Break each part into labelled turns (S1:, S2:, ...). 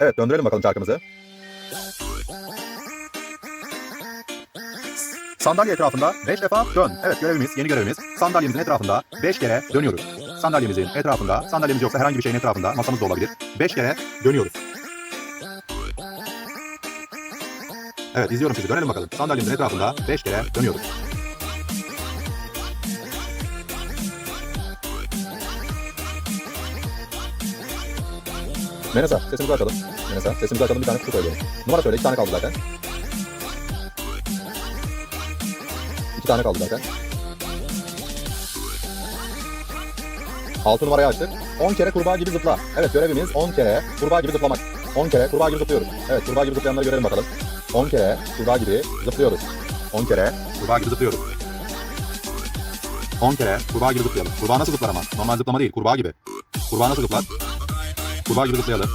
S1: Evet döndürelim bakalım çarkımızı. Sandalye etrafında 5 defa dön. Evet görevimiz, yeni görevimiz. Sandalyemizin etrafında 5 kere dönüyoruz. Sandalyemizin etrafında, sandalyemiz yoksa herhangi bir şeyin etrafında, masamız da olabilir. 5 kere dönüyoruz. Evet izliyorum sizi. Dönelim bakalım. Sandalyemizin etrafında 5 kere dönüyoruz. Menesa sesimizi açalım. Menesa sesimizi açalım bir tane kutu söyleyelim. Numara söyle iki tane kaldı zaten. İki tane kaldı zaten. Altı numarayı açtık. 10 kere kurbağa gibi zıpla. Evet görevimiz 10 kere kurbağa gibi zıplamak. 10 kere kurbağa gibi zıplıyoruz. Evet kurbağa gibi zıplayanları görelim bakalım. 10 kere kurbağa gibi zıplıyoruz. 10 kere kurbağa gibi zıplıyoruz. 10 kere kurbağa gibi zıplayalım. Kurbağa nasıl zıplar ama? Normal zıplama değil, kurbağa gibi. Kurbağa nasıl zıplar? Kurbağa gibi zıplayalım.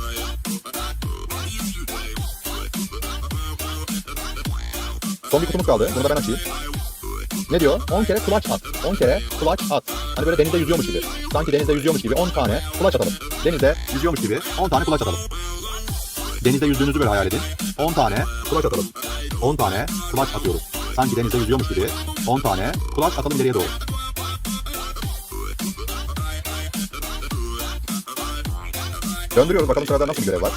S1: Son bir kutumuz kaldı. Bunu da ben açayım. Ne diyor? 10 kere kulaç at. 10 kere kulaç at. Hani böyle denizde yüzüyormuş gibi. Sanki denizde yüzüyormuş gibi 10 tane kulaç atalım. Denizde yüzüyormuş gibi 10 tane kulaç atalım. Denizde yüzdüğünüzü böyle hayal edin. 10 tane kulaç atalım. 10 tane kulaç atıyoruz. Sanki denizde yüzüyormuş gibi 10 tane kulaç atalım ileriye doğru. Döndürüyoruz bakalım sırada nasıl bir görev var.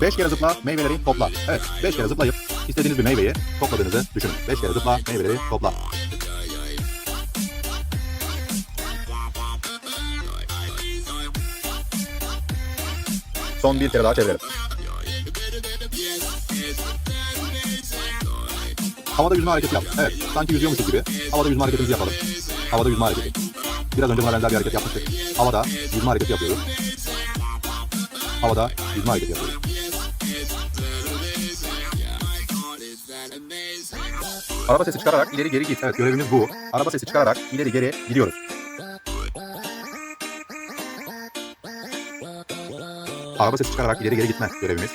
S1: Beş kere zıpla, meyveleri topla. Evet, beş kere zıplayıp istediğiniz bir meyveyi topladığınızı düşünün. Beş kere zıpla, meyveleri topla. Son bir kere daha çevirelim. Havada yüzme hareketi yap. Evet, sanki yüzüyormuşuz gibi. Havada yüzme hareketimizi yapalım. Havada yüzme hareketi. Biraz önce buna benzer bir hareket yapmıştık. Havada yüzme hareketi yapıyoruz. Havada yüzme hareketi yapıyoruz. Araba sesi çıkararak ileri geri git. Evet görevimiz bu. Araba sesi çıkararak ileri geri gidiyoruz. Araba sesi çıkararak ileri geri gitme görevimiz.